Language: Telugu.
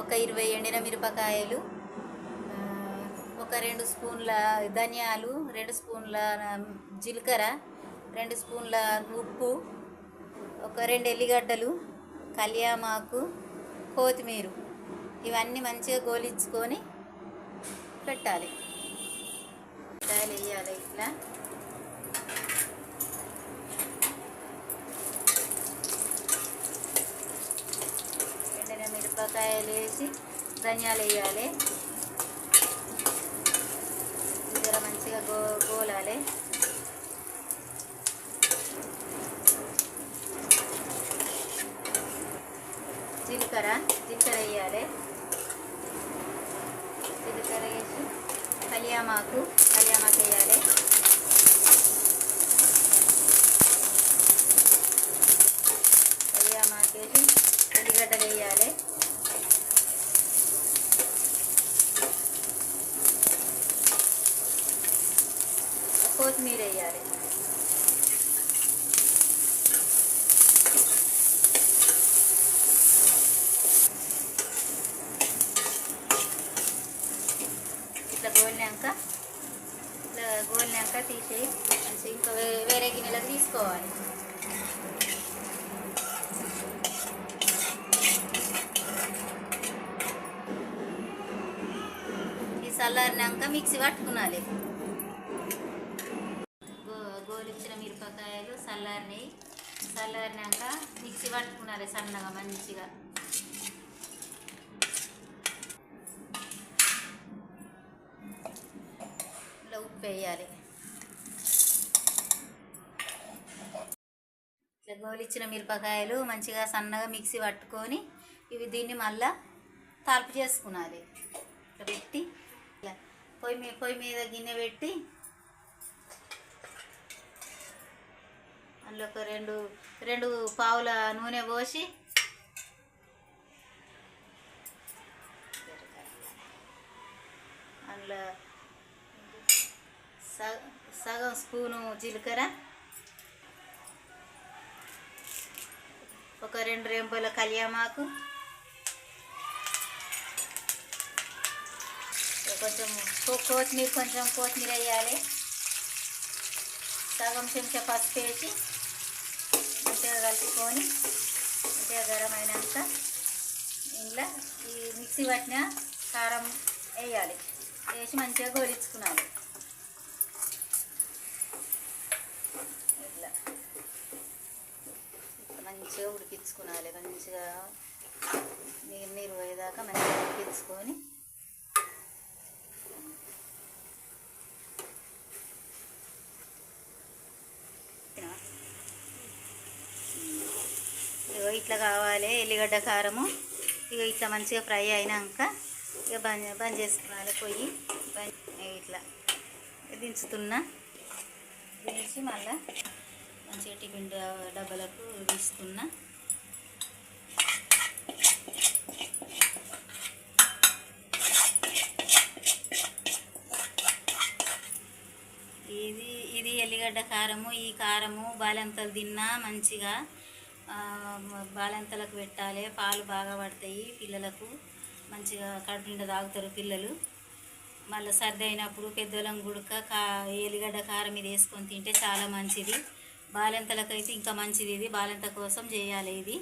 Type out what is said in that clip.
ఒక ఇరవై ఎండిన మిరపకాయలు ఒక రెండు స్పూన్ల ధనియాలు రెండు స్పూన్ల జీలకర్ర రెండు స్పూన్ల ఉప్పు ఒక రెండు ఎల్లిగడ్డలు కళ్యామాకు కొత్తిమీర ఇవన్నీ మంచిగా గోలించుకొని పెట్టాలి. కాయలు వేయాలి ఇట్లా ఎండిన ఉల్లిపాయలు వేసి ధనియాలు వేయాలి. జర మంచిగా గో గోలాలి. జీలకర్ర జీలకర్ర వేయాలి. జీలకర్ర వేసి కలియామాకు కలియామాకు వేయాలి కలియామాకు వేసి ఉల్లిగడ్డలు వేయాలి కొత్తిమీర వేయాలి ఇట్లా గోలినాక ఇట్లా గోలినాక తీసేయి. మంచిగా ఇంకా వేరే గిన్నెలో తీసుకోవాలి. ఈ చల్లారినాక మిక్సీ పట్టుకున్నాలి గోలిచ్చిన మిరపకాయలు చల్లారినాయి చల్లారినాక మిక్సీ పట్టుకున్నారు సన్నగా మంచిగా. ఇలా ఉప్పు వేయాలి. ఇట్లా గోలిచ్చిన మిరపకాయలు మంచిగా సన్నగా మిక్సీ పట్టుకొని ఇవి దీన్ని మళ్ళా తాల్పు చేసుకున్నాలి ఇట్లా పెట్టి ఇట్లా పొయ్యి మీద పొయ్యి మీద గిన్నె పెట్టి అందులో ఒక రెండు రెండు పావుల నూనె పోసి అందులో సగం స్పూను జీలకర్ర ఒక రెండు రెంపల కళ్యామాకు కొంచెం కొత్తిమీర కొంచెం కొత్తిమీర వేయాలి. సగం చెంచా పసుపు వేసి మంచిగా కలుపుకొని మంచిగా గరం అయినాక ఇంట్లో ఈ మిక్సీ పట్టిన కారం వేయాలి. వేసి మంచిగా గోలించుకున్నాను. ఇట్లా. మంచిగా ఉడికించుకోవాలి మంచిగా నీరు నీరు పోయేదాకా మంచిగా ఉడికించుకొని ఇట్లా కావాలి ఎల్లిగడ్డ కారము. ఇక ఇట్లా మంచిగా ఫ్రై అయినాక ఇక బంద్ బంద్ చేసుకోవాలి పొయ్యి. బంద్ ఇట్లా దించుతున్నా. దించి మళ్ళా మంచిగా టిఫిన్ డబ్బాలకు తీస్తున్నా ఇది ఇది ఎల్లిగడ్డ కారము. ఈ కారము బాలంతలు తిన్నా మంచిగా బాలంతలకు పెట్టాలి. పాలు బాగా పడతాయి పిల్లలకు. మంచిగా కడుపు నిండా తాగుతారు పిల్లలు. మళ్ళీ సర్ది అయినప్పుడు పెద్దోళ్ళం గుడక కా ఎల్లిగడ్డ కారం ఇది వేసుకొని తింటే చాలా మంచిది. బాలెంతలకైతే అయితే ఇంకా మంచిది ఇది. బాలెంత కోసం చేయాలి ఇది.